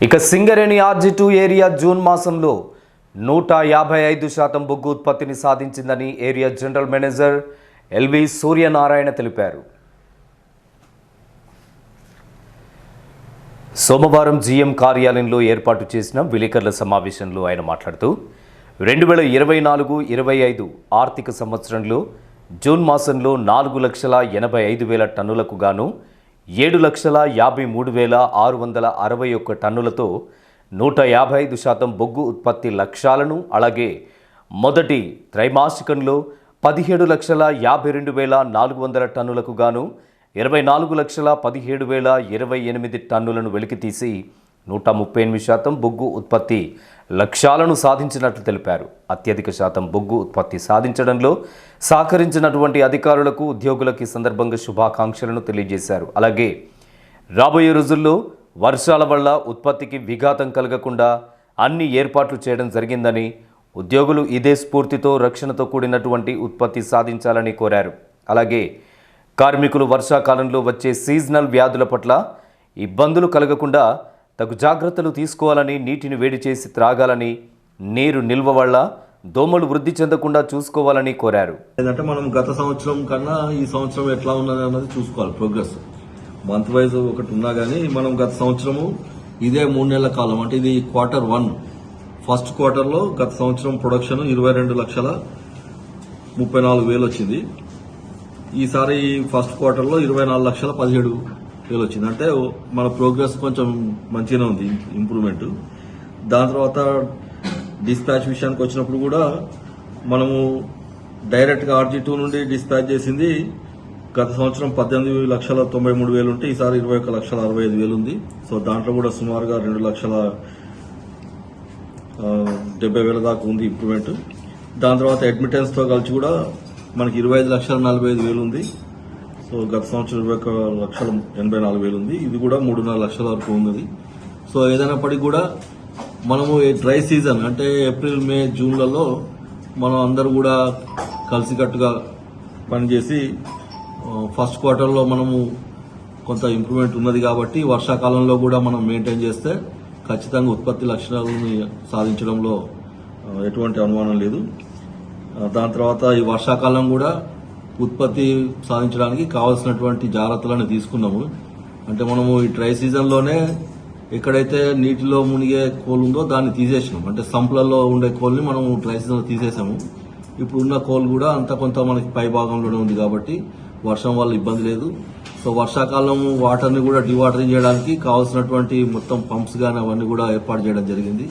ఇక Singareni RG two area June మాసంలో నూట యాభై ఐదు శాతం బొగ్గు ఉత్పత్తిని సాధించిందని area general manager LV Suryanarayana తెలిపారు. సోమవారం జీఎం కార్యాలయంలో ఏర్పాటు చేసిన విలేకరుల సమావేశంలో ఆయన మాట్లాడుతూ రెండు వేల ఇరవై నాలుగు ఇరవై ఐదు ఆర్థిక సంవత్సరంలో జూన్ మాసంలో నాలుగు లక్షల ఎనభై ఐదు వేల టన్నులకు గాను ఏడు లక్షల యాభై మూడు వేల ఆరు వందల అరవై ఒక్క టన్నులతో నూట యాభై ఐదు శాతం బొగ్గు ఉత్పత్తి లక్ష్యాలను అలాగే మొదటి త్రైమాసికంలో పదిహేడు లక్షల యాభై రెండు వేల నాలుగు వందల టన్నులకు గాను ఇరవై నాలుగు లక్షల పదిహేడు వేల ఇరవై ఎనిమిది టన్నులను వెలికితీసి నూట ముప్పై ఎనిమిది శాతం బొగ్గు ఉత్పత్తి లక్ష్యాలను సాధించినట్లు తెలిపారు. అత్యధిక శాతం బొగ్గు ఉత్పత్తి సాధించడంలో సహకరించినటువంటి అధికారులకు ఉద్యోగులకు ఈ సందర్భంగా శుభాకాంక్షలను తెలియజేశారు. అలాగే రాబోయే రోజుల్లో వర్షాల వల్ల ఉత్పత్తికి విఘాతం కలగకుండా అన్ని ఏర్పాట్లు చేయడం జరిగిందని ఉద్యోగులు ఇదే స్ఫూర్తితో రక్షణతో కూడినటువంటి ఉత్పత్తి సాధించాలని కోరారు. అలాగే కార్మికులు వర్షాకాలంలో వచ్చే సీజనల్ వ్యాధుల పట్ల ఇబ్బందులు కలగకుండా తగు జాగ్రత్తలు తీసుకోవాలని నీటిని వేడి చేసి త్రాగాలని నీరు నిల్వ వల్ల దోమలు వృద్ధి చెందకుండా చూసుకోవాలని కోరారు. ఏంటంటే మనం గత సంవత్సరం కన్నా ఈ సంవత్సరం ఎట్లా ఉన్నది అన్నది చూసుకోవాలి ప్రోగ్రెస్. మంత్ వైజ్ ఒకటి ఉన్నా కానీ మనం గత సంవత్సరము ఇదే మూడు నెలల కాలం అంటే ఇది క్వార్టర్ వన్. ఫస్ట్ క్వార్టర్లో గత సంవత్సరం ప్రొడక్షన్ ఇరవై రెండు లక్షల ముప్పై నాలుగు వేలు వచ్చింది. ఈసారి ఫస్ట్ క్వార్టర్లో ఇరవై నాలుగు లక్షల పదిహేడు ఫెయిల్ వచ్చింది. అంటే మన ప్రోగ్రెస్ కొంచెం మంచిగానే ఉంది ఇంప్రూవ్మెంట్. దాని తర్వాత డిస్పాచ్ విషయానికి వచ్చినప్పుడు కూడా మనము డైరెక్ట్గా ఆర్జీ టూ నుండి డిస్పాచ్ చేసింది గత సంవత్సరం పద్దెనిమిది లక్షల తొంభై మూడు వేలు ఉంటే ఈసారి ఇరవై ఒక లక్షల అరవై ఐదు వేలు ఉంది. సో దాంట్లో కూడా సుమారుగా రెండు లక్షల డెబ్బై వేల దాకా ఉంది ఇంప్రూవ్మెంట్. దాని తర్వాత అడ్మిటెన్స్తో కలిసి కూడా మనకి ఇరవై ఐదు లక్షల నలభై ఐదు వేలు ఉంది. సో గత సంవత్సరం ఇరవై ఒక లక్షల ఎనభై నాలుగు వేలు ఉంది. ఇది కూడా మూడున్నర లక్షల వరకు ఉన్నది. సో ఏదైనప్పటికీ కూడా మనము ఈ డ్రై సీజన్ అంటే ఏప్రిల్ మే జూన్లలో మనం అందరూ కూడా కలిసికట్టుగా పనిచేసి ఫస్ట్ క్వార్టర్లో మనము కొంత ఇంప్రూవ్మెంట్ ఉన్నది కాబట్టి వర్షాకాలంలో కూడా మనం మెయింటైన్ చేస్తే ఖచ్చితంగా ఉత్పత్తి లక్షణాలను సాధించడంలో ఎటువంటి అనుమానం లేదు. దాని తర్వాత ఈ వర్షాకాలం కూడా ఉత్పత్తి సాధించడానికి కావాల్సినటువంటి జాగ్రత్తలను తీసుకున్నాము. అంటే మనము ఈ డ్రై సీజన్లోనే ఎక్కడైతే నీటిలో మునిగే కోల్ ఉందో దాన్ని తీసేసినాం. అంటే సంపులలో ఉండే కోల్ని మనం డ్రై సీజన్లో తీసేసాము. ఇప్పుడు ఉన్న కోల్ కూడా అంత కొంత మనకి పై భాగంలోనే ఉంది కాబట్టి వర్షం వల్ల ఇబ్బంది లేదు. సో వర్షాకాలం వాటర్ని కూడా డివాటరింగ్ చేయడానికి కావాల్సినటువంటి మొత్తం పంప్స్ కానీ అవన్నీ కూడా ఏర్పాటు చేయడం జరిగింది.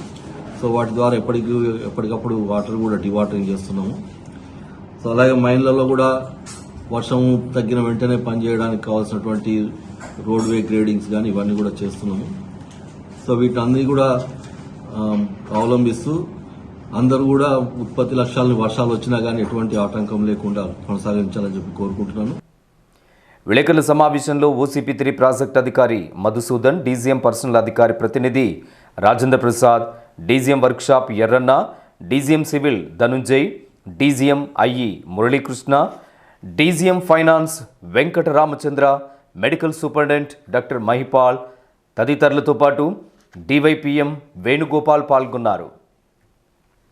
సో వాటి ద్వారా ఎప్పటికీ ఎప్పటికప్పుడు వాటర్ కూడా డివాటరింగ్ చేస్తున్నాము. సో అలాగే మైన్లలో కూడా వర్షం తగ్గిన వెంటనే పనిచేయడానికి కావాల్సినటువంటి రోడ్వే గ్రేడింగ్స్ కానీ ఇవన్నీ కూడా చేస్తున్నాము. సో వీటన్ని కూడా అవలంబిస్తూ అందరూ కూడా ఉత్పత్తి లక్ష్యాలను వర్షాలు వచ్చినా కానీ ఎటువంటి ఆటంకం లేకుండా కొనసాగించాలని చెప్పి కోరుకుంటున్నాను. విలేకరుల సమావేశంలో ఓసీపీ త్రీ ప్రాజెక్ట్ అధికారి మధుసూదన్ డీజీఎం పర్సనల్ అధికారి ప్రతినిధి Rajendra Prasad DGM workshop Erranna DGM civil Dhanunjay DGM IE Muralikrishna DGM finance Venkata Ramachandra medical superintendent doctor Mahipal తదితరులతో పాటు డివైపీఎం వేణుగోపాల్ పాల్గొన్నారు.